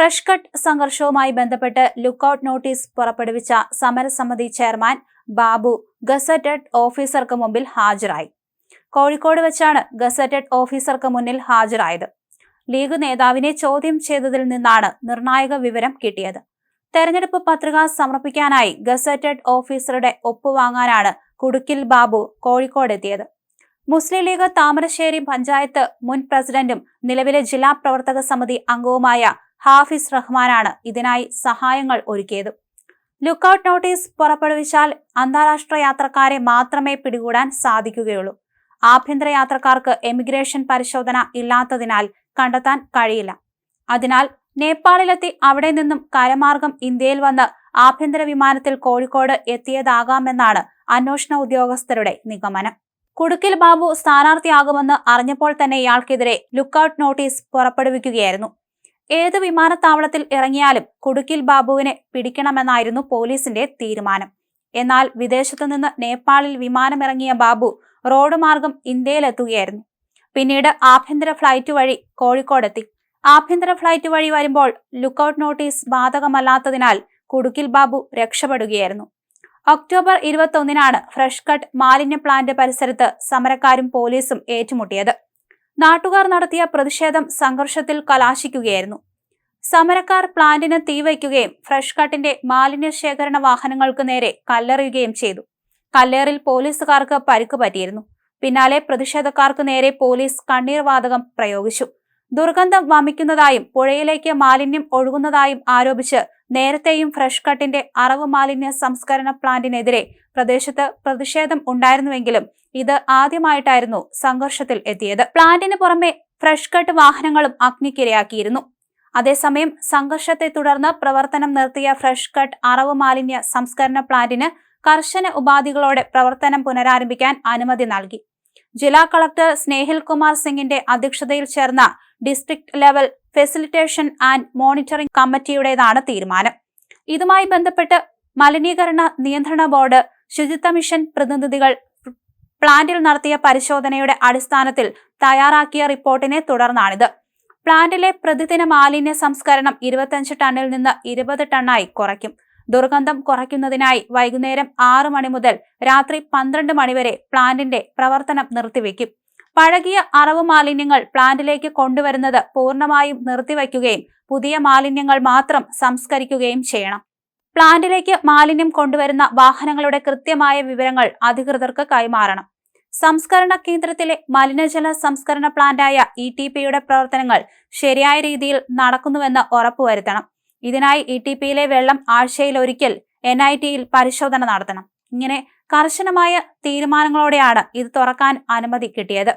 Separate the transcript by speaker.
Speaker 1: Fresh cut സംഘർഷവുമായി ബന്ധപ്പെട്ട് lookout notice പുറപ്പെടുവിച്ച സമരസമിതി ചെയർമാൻ ബാബു ഗസറ്റഡ് ഓഫീസർക്ക് മുമ്പിൽ ഹാജരായി. കോഴിക്കോട് വെച്ചാണ് ഗസറ്റഡ് ഓഫീസർക്ക് മുന്നിൽ ഹാജരായത്. ലീഗ് നേതാവിനെ ചോദ്യം ചെയ്തതിൽ നിന്നാണ് നിർണായക വിവരം കിട്ടിയത്. തെരഞ്ഞെടുപ്പ് പത്രിക സമർപ്പിക്കാനായി ഗസറ്റഡ് ഓഫീസറുടെ ഒപ്പുവാങ്ങാനാണ് കുടുക്കിൽ ബാബു കോഴിക്കോട് എത്തിയത്. മുസ്ലിം ലീഗ് താമരശ്ശേരി പഞ്ചായത്ത് മുൻ പ്രസിഡന്റും നിലവിലെ ജില്ലാ പ്രവർത്തക സമിതി അംഗവുമായ ഹാഫിസ് റഹ്മാനാണ് ഇതിനായി സഹായങ്ങൾ ഒരുക്കിയത്. ലുക്കൌട്ട് നോട്ടീസ് പുറപ്പെടുവിച്ചാൽ അന്താരാഷ്ട്ര യാത്രക്കാരെ മാത്രമേ പിടികൂടാൻ സാധിക്കുകയുള്ളൂ. ആഭ്യന്തര യാത്രക്കാർക്ക് എമിഗ്രേഷൻ പരിശോധന ഇല്ലാത്തതിനാൽ കണ്ടെത്താൻ കഴിയില്ല. അതിനാൽ നേപ്പാളിലെത്തി അവിടെ നിന്നും കരമാർഗം ഇന്ത്യയിൽ വന്ന് ആഭ്യന്തര വിമാനത്തിൽ കോഴിക്കോട് എത്തിയതാകാമെന്നാണ് അന്വേഷണ ഉദ്യോഗസ്ഥരുടെ നിഗമനം. കുടുക്കിൽ ബാബു സ്ഥാനാർത്ഥിയാകുമെന്ന് അറിഞ്ഞപ്പോൾ തന്നെ ഇയാൾക്കെതിരെ ലുക്കൌട്ട് നോട്ടീസ് പുറപ്പെടുവിക്കുകയായിരുന്നു. ഏത് വിമാനത്താവളത്തിൽ ഇറങ്ങിയാലും കുടുക്കിൽ ബാബുവിനെ പിടിക്കണമെന്നായിരുന്നു പോലീസിന്റെ തീരുമാനം. എന്നാൽ വിദേശത്തു നിന്ന് നേപ്പാളിൽ വിമാനമിറങ്ങിയ ബാബു റോഡ് മാർഗം ഇന്ത്യയിലെത്തുകയായിരുന്നു. പിന്നീട് ആഭ്യന്തര ഫ്ലൈറ്റ് വഴി കോഴിക്കോടെത്തി. ആഭ്യന്തര ഫ്ലൈറ്റ് വഴി വരുമ്പോൾ ലുക്കൌട്ട് നോട്ടീസ് ബാധകമല്ലാത്തതിനാൽ കുടുക്കിൽ ബാബു രക്ഷപ്പെടുകയായിരുന്നു. ഒക്ടോബർ ഇരുപത്തൊന്നിനാണ് ഫ്രഷ് കട്ട് മാലിന്യ പ്ലാന്റ് പരിസരത്ത് സമരക്കാരും പോലീസും ഏറ്റുമുട്ടിയത്. നാട്ടുകാർ നടത്തിയ പ്രതിഷേധം സംഘർഷത്തിൽ കലാശിക്കുകയായിരുന്നു. സമരക്കാർ പ്ലാന്റിന് തീവയ്ക്കുകയും ഫ്രഷ് കട്ടിന്റെ മാലിന്യ ശേഖരണ വാഹനങ്ങൾക്ക് നേരെ കല്ലെറിയുകയും ചെയ്തു. കല്ലേറിൽ പോലീസുകാർക്ക് പരിക്ക് പറ്റിയിരുന്നു. പിന്നാലെ പ്രതിഷേധക്കാർക്ക് നേരെ പോലീസ് കണ്ണീർ വാതകം പ്രയോഗിച്ചു. ദുർഗന്ധം വമിക്കുന്നതായും പുഴയിലേക്ക് മാലിന്യം ഒഴുകുന്നതായും ആരോപിച്ച് നേരത്തെയും ഫ്രഷ് കട്ടിന്റെ അറവ് മാലിന്യ സംസ്കരണ പ്ലാന്റിനെതിരെ പ്രദേശത്ത് പ്രതിഷേധം ഉണ്ടായിരുന്നുവെങ്കിലും ഇത് ആദ്യമായിട്ടായിരുന്നു സംഘർഷത്തിൽ എത്തിയത്. പ്ലാന്റിന് പുറമെ ഫ്രഷ് കട്ട് വാഹനങ്ങളും അഗ്നിക്കിരയാക്കിയിരുന്നു. അതേസമയം സംഘർഷത്തെ തുടർന്ന് പ്രവർത്തനം നിർത്തിയ ഫ്രഷ് കട്ട് അറവ് മാലിന്യ സംസ്കരണ പ്ലാന്റിന് കർശന ഉപാധികളോടെ പ്രവർത്തനം പുനരാരംഭിക്കാൻ അനുമതി നൽകി. ജില്ലാ കളക്ടർ സ്നേഹിൽ കുമാർ സിംഗിന്റെ അധ്യക്ഷതയിൽ ചേർന്ന district level facilitation and monitoring കമ്മിറ്റിയുടേതാണ് തീരുമാനം. ഇതുമായി ബന്ധപ്പെട്ട് മലിനീകരണ നിയന്ത്രണ ബോർഡ് ശുചിത്വ മിഷൻ പ്രതിനിധികൾ പ്ലാന്റിൽ നടത്തിയ പരിശോധനയുടെ അടിസ്ഥാനത്തിൽ തയ്യാറാക്കിയ റിപ്പോർട്ടിനെ തുടർന്നാണിത്. പ്ലാന്റിലെ പ്രതിദിന മാലിന്യ സംസ്കരണം ഇരുപത്തിയഞ്ച് ടണ്ണിൽ നിന്ന് ഇരുപത് ടണ്ണായി കുറയ്ക്കും. ദുർഗന്ധം കുറയ്ക്കുന്നതിനായി വൈകുന്നേരം ആറ് മണി മുതൽ രാത്രി പന്ത്രണ്ട് മണിവരെ പ്ലാന്റിന്റെ പ്രവർത്തനം നിർത്തിവെക്കും പഴകിയ അറവ് മാലിന്യങ്ങൾ പ്ലാന്റിലേക്ക് കൊണ്ടുവരുന്നത് പൂർണമായും നിർത്തിവയ്ക്കുകയും പുതിയ മാലിന്യങ്ങൾ മാത്രം സംസ്കരിക്കുകയും ചെയ്യണം. പ്ലാന്റിലേക്ക് മാലിന്യം കൊണ്ടുവരുന്ന വാഹനങ്ങളുടെ കൃത്യമായ വിവരങ്ങൾ അധികൃതർക്ക് കൈമാറണം. സംസ്കരണ കേന്ദ്രത്തിലെ മലിനജല സംസ്കരണ പ്ലാന്റായ ഇ ടി പിയുടെ പ്രവർത്തനങ്ങൾ ശരിയായ രീതിയിൽ നടക്കുന്നുവെന്ന് ഉറപ്പുവരുത്തണം. ഇതിനായി ഇ ടി പിയിലെ വെള്ളം ആഴ്ചയിൽ ഒരിക്കൽ എൻ ഐ ടിയിൽ പരിശോധന നടത്തണം. ഇങ്ങനെ കർശനമായ തീരുമാനങ്ങളോടെയാണ് ഇത് തുറക്കാൻ അനുമതി കിട്ടിയത്.